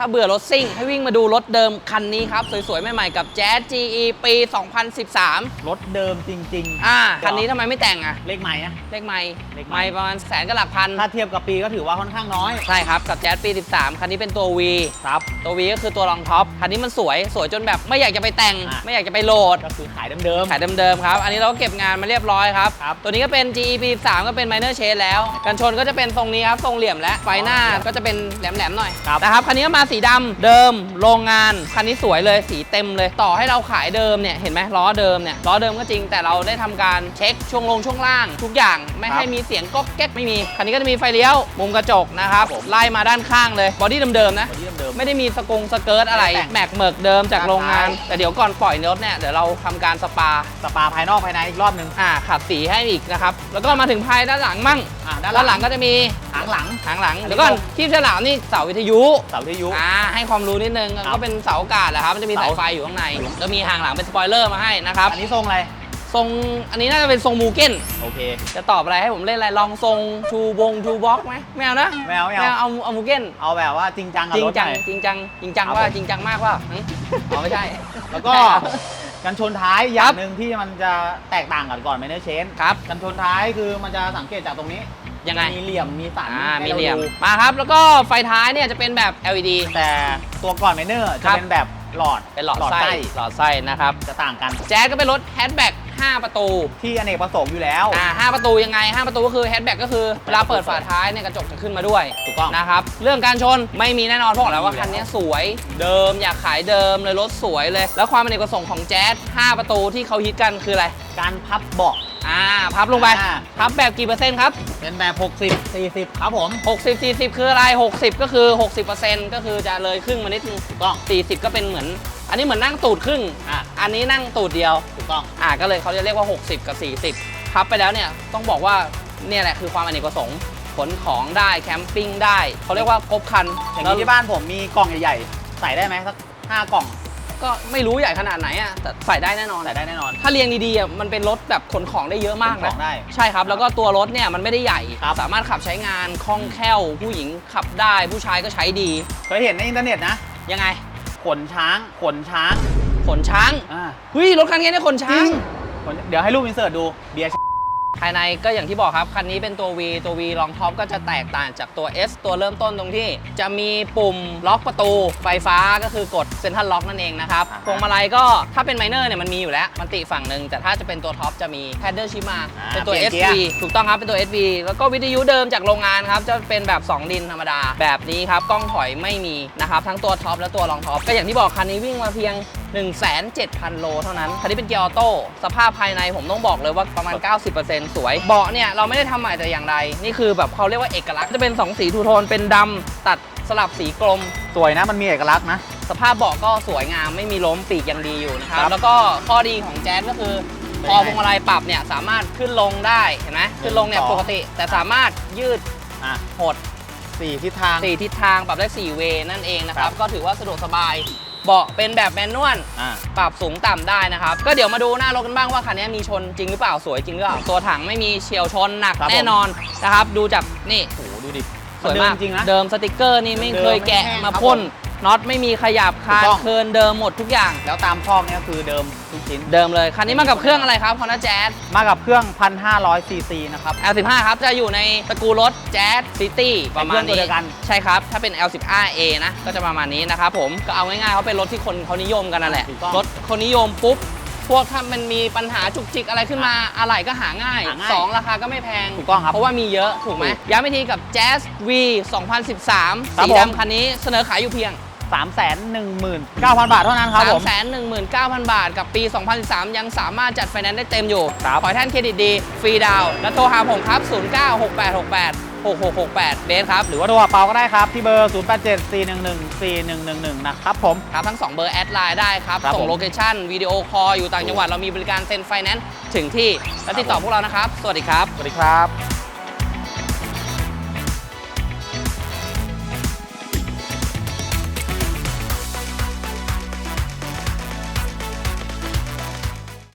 ถ้าเบื่อรถซิ่ง ให้วิ่งมาดูรถเดิมคันนี้ครับ สวยๆ ใหม่ๆ กับ Jazz GE ปี 2013 รถเดิมจริงอ่าคันนี้ทำไมไม่แต่งอะๆเลขใหม่นะ เลขไม่เลขไมค์ไม่ประมาณแสนกับหลักพัน ถ้าเทียบกับปีก็ถือว่าค่อนข้างน้อยใช่ครับ กับ Jazz ปี 13 คันนี้เป็นตัว V ครับ ตัว V ก็คือตัวรองท็อป คันนี้มันสวย สวยจนแบบไม่อยากจะไปแต่ง อะ ไม่อยากจะไปโหลด ก็คือขายเดิม ขายเดิมๆครับ อันนี้เราก็เก็บงานมาเรียบร้อยครับ ครับตัวนี้ก็เป็น GE p 3ก็เป็น minor shade แล้ว กันชนก็จะเป็นทรงนี้ครับ ทรงเหลี่ยมและไฟหน้าก็จะเป็นแหลมๆหน่อยครับ นะครับ คันนี้ก็มาสีดำเดิม โรงงานคันนี้สวยเลยสีเต็มเลยต่อให้เราขายเดิมเนี่ยเห็นไหมล้อเดิมเนี่ยล้อเดิมก็จริงแต่เราได้ทำการเช็คช่วงลงช่วงล่าง ทุกอย่างไม่ให้มีเสียงก๊อกแก๊กไม่มีคันนี้ก็จะมีไฟเลี้ยวมุมกระจกนะครับไล่มาด้านข้างเลยบอดี้เดิมๆนะๆตัวที่เดิมไม่ได้มีสกงสเกิร์ตอะไรไม่แต่งแม็กเมิกเดิมจากโรงงานด้านท้ายแต่เดี๋ยวก่อนปล่อยรถเนี่ยเดี๋ยวเราทำการสปาๆสปาภายนอกภายในอีกรอบหนึงอ่าขัดสีให้อีกนะครับแล้วก็มาถึงภายด้านหลังมั่งอ่าด้านด้านหหลัลังงก็จะมีหางหลัง หางหลังอันนี้เดี๋ยวก่อนก็คีบฉลามนี่เสาวิทยุ เสาวิทยุ อ่า ให้ความรู้นิดนึงครับก็เป็นเสาอากาศแหละครับ มันจะมีเสาสายไฟอยู่ข้างใน แล้วมีหางหลังเป็นสปอยเลอร์มาให้นะครับ อันนี้ทรงอะไร ทรง อันนี้น่าจะเป็นทรงมูเก้น โอเค จะตอบอะไรให้ผมเล่นอะไร ลองทรงชูบงชูบ็อกไหมไม่เอานะไม่เอาไม่ไม่เอาเอาเอาเอามูเก้น เอาแบบว่าจริงจังกับจริงรถจังหน่อยจริงจัง จริงจังครับว่าผมจริงจังมากว่าหึอ๋อไม่ใช่ แล้วก็กันชนท้ายอย่างหนึ่งที่มันจะแตกต่างกันก่อนไมเนอร์เชนครับกันชนท้ายคือมันจะสังเกตจากตรงนี้ ยังไง มีเหลี่ยมมีสันอ่าให้มีราเหลี่ยมดูมาครับ แล้วก็ไฟท้ายเนี่ยจะเป็นแบบ LED แต่ตัวก่อนไมเนอร์ครัจะบ เป็นแบบหลอดเป็นหลอดไส้หลอดไส้นะครับ จะต่างกัน แจ๊สก็เป็นรถแฮชแบ็ก5ประตู ที่อเนกประสงค์อยู่แล้ว อ่า5ประตูยังไง 5 ประตูก็คือแฮชแบ็กก็คือเวลาเปิดฝาท้ายเนี่ยกระจกจะขึ้นมาด้วยถูกต้องนะครับ เรื่องการชนไม่มีแน่นอนเพราะบอกแล้วว่าไม่มีคันนี้สวยเดิมอยากขายเดิมเลยรถสวยเลย แล้วความเป็นเอกประสงค์ของแจ๊ส5ประตูที่เขาฮิตกันคืออะไร การพับเบาะ อ่าพับลงไปอ่า พับแบบกี่เปอร์เซ็นต์ครับ เป็นแบบ 60 40 ครับผม 60 40 คืออะไร 60 ก็คือ 60%ก็คือจะเลยครึ่งมานิดนึงถูกต้อง 40 ก็เป็นเหมือน อันนี้เหมือนนั่งตูดครึ่ง อะ อันนี้นั่งตูดเดียว ถูกต้อง อ่าก็เลยเขาจะเรียกว่า 60 กับ 40พับไปแล้วเนี่ย ต้องบอกว่าเนี่ยแหละคือความอเนกประสงค์ขนของได้แคมปิ้งได้ เขาเรียกว่าครบครันอย่างแล้วนี้ที่บ้านผมมีกล่องใหญ่ ๆ ใส่ได้ไหมสัก 5 กล่อง ก็ไม่รู้ใหญ่ขนาดไหนอะแต่ใส่ได้แน่นอนใส่ได้แน่นอน ถ้าเรียงดีๆอะมันเป็นรถแบบขนของได้เยอะมากขนะองได้ใช่ครับ แล้วก็ตัวรถเนี่ยมันไม่ได้ใหญ่ ครับ สามารถขับใช้งานคล่องแคล่ว ผู้หญิงขับได้ผู้ชายก็ใช้ดี เคยเห็นในอินเทอร์เน็ตนะ ยังไง ขนช้าง ขนช้าง ขนช้างอ่าเฮ้ยรถคันนี้เนี่ยขนช้าง ขนเดี๋ยวให้รูปอินเสิร์ตดู เบียร์ ภายในก็อย่างที่บอกครับ คันนี้เป็นตัว V ตัว V รองท็อปก็จะแตกต่างจากตัว S ตัวเริ่มต้นตรงที่ จะมีปุ่มล็อกประตูไฟฟ้าก็คือกดเซ็นทรัลล็อกนั่นเองนะครับอ่าฮะพวงมาลัยก็ถ้าเป็นไมเนอร์เนี่ยมันมีอยู่แล้วมันติฝั่งหนึ่งแต่ถ้าจะเป็นตัวท็อปจะมีแพดเดิลชิมาอ่าเป็นตัวเปลี่ยน SV เกียร์ถูกต้องครับเป็นตัว SV แล้วก็วิทยุเดิมจากโรงงานครับจะเป็นแบบ 2 ดินธรรมดา แบบนี้ครับกล้องถอยไม่มีนะครับทั้งตัวท็อปและตัวรองท็อปก็อย่างที่บอกคันนี้วิ่งมาเพียง 1,700 โลเท่านั้นคันนี้เป็นเกียร์ออโต้สภาพภายในผมต้องบอกเลยว่าประมาณ 90%สวย เบาะเนี่ยเราไม่ได้ทำใหม่แต่อย่างใด นี่คือแบบเขาเรียกว่าเอกลักษณ์จะเป็น 2 สีทูโทนเป็นดำตัดสลับสีกลม สวยนะมันมีเอกลักษณ์นะ สภาพเบาะก็สวยงามไม่มีล้มปีกยังดีอยู่นะครับ ครับแล้วก็ข้อดีของแจ๊สก็คือเป็นพอไงพวงมาลัยปรับเนี่ยสามารถขึ้นลงได้เห็นไหมขึ้นลงเนี่ยต่อปกติ แต่สามารถยืดอะหดสี่ทิศทาง สี่ทิศทางปรับได้4เวย์นั่นเองนะครัครับบก็ถือว่าสะดวกสบาย เบาะเป็นแบบแมนนวลอ่า ปรับสูงต่ำได้นะครับ ก็เดี๋ยวมาดูหน้ารถกันบ้างว่าคันนี้มีชนจริงหรือเปล่าสวยจริงหรือเปล่าตัวถังไม่มีเฉียวชนหนักครับผม แน่นอนนะครับ ดูจากนี่โอ้โหดูดิสวยมากนเดิจริงนะ เดิมสติกเกอร์นี่ไม่เดิมเคยแกะไม่แห้งมาครับพ่นผม น็อตไม่มีขยับคานถูกต้อง เคินเดิมหมดทุกอย่าง แล้วตามคอกเนี่ยคือเดิมทุกชิ้น เดิมเลย คันนี้มากับเครื่องอะไรครับ Honda Jazz มากับเครื่อง 1,500ซีซีนะครับ L15 ครับ จะอยู่ในตระกูลรถ Jazz City ประมาณเป็นเครื่องตัวนี้ เดียวกัน ใช่ครับ ถ้าเป็น L15A นะ ก็จะประมาณนี้นะครับผม ก็เอาง่ายๆเขาเป็นรถที่คนเขานิยมกันนั่นแหละ ถูกต้องรถคนนิยมปุ๊บ พวกถ้ามันมีปัญหาจุกจิกอะไรขึ้นมา อะไรก็หาง่ายหาง่าย สองราคาก็ไม่แพง ถูกต้องครับ เพราะว่ามีเยอะถูกไหมถูกย้ำอีกทีกับ Jazz V 2013 ครับสีผม ดำคันนี้เสนอขายอยู่เพียง 319,000 บาทเท่านั้นครับผม 319,000 บาท กับปี 2013 ยังสามารถจัดไฟแนนซ์ได้เต็มอยู่ครับขอให้ท่านเครดิตดี ฟรีดาวน์และโทรหาผมครับ 096868 6668 เบสครับ หรือว่าโทรหาเปาก็ได้ครับ ที่เบอร์ 0874114111 นะครับผม ครับ ทั้ง 2 เบอร์แอดไลน์ได้ครับ ครับส่ผงม โลเคชั่นวิดีโอคอลอยู่ต่างจังหวัดเรามีบริการเซ็นไฟแนนซ์ถึงที่ และติดต่อพวกเรานะครับ สวัสดีครับ สวัสดีครับ